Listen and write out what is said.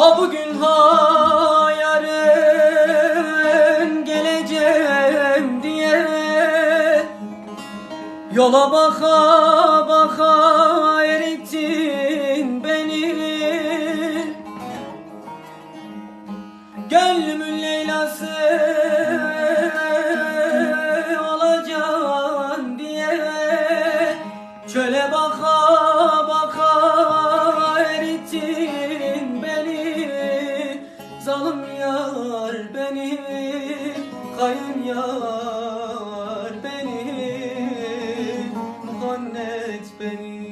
Ha bugün ha yarın geleceğim diye Yola baka baka erittin beni. Gönlümün Leyla'sı olacaksın diye Çöle baka Mazalım yar beni, kayın yar beni, muhannet beni.